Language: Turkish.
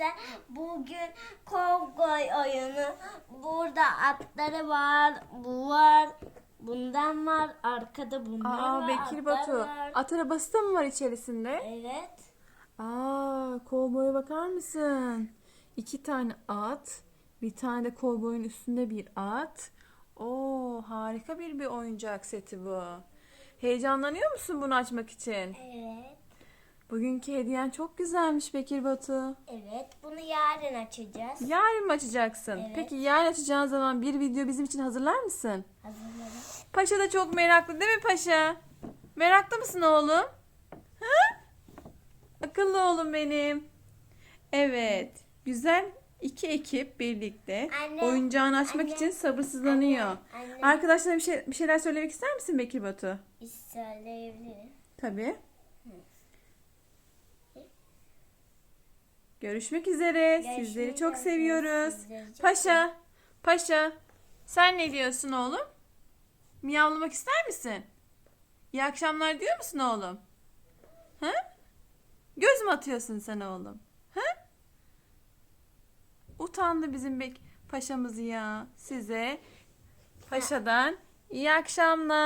Arkadaşlar bugün kovboy oyunu. Burada atları var, bu var, bundan var, arkada bunlar Aa var. Bekir Batu. var. At arabası da mı var içerisinde? Evet. Aa kovboya bakar mısın? İki tane at. Bir tane de kovboyun üstünde bir at. Oo harika bir bir oyuncak seti bu. Heyecanlanıyor musun bunu açmak için? Evet. Bugünkü hediyen çok güzelmiş Bekir Batu. Evet. Bunu yarın açacağız. Yarın mı açacaksın? Evet. Peki yarın açacağın zaman bir video bizim için hazırlar mısın? Hazırladım. Paşa da çok meraklı değil mi Paşa? Meraklı mısın oğlum? Ha? Akıllı oğlum benim. Evet. Güzel iki ekip birlikte Anne, oyuncağını açmak anne, için sabırsızlanıyor. anne, anne. Arkadaşlara bir, şey, bir şeyler söylemek ister misin Bekir Batu? Söyleyebilirim. Tabii. Görüşmek üzere. Sizleri Görüşmek çok üzere. seviyoruz. Sizleri çok Paşa, Paşa. Sen ne diyorsun oğlum? Miyavlamak ister misin? İyi akşamlar diyor musun oğlum? Ha? Göz mü atıyorsun sen oğlum? Ha? Utandı bizim bek paşamız ya. Size paşadan iyi akşamlar.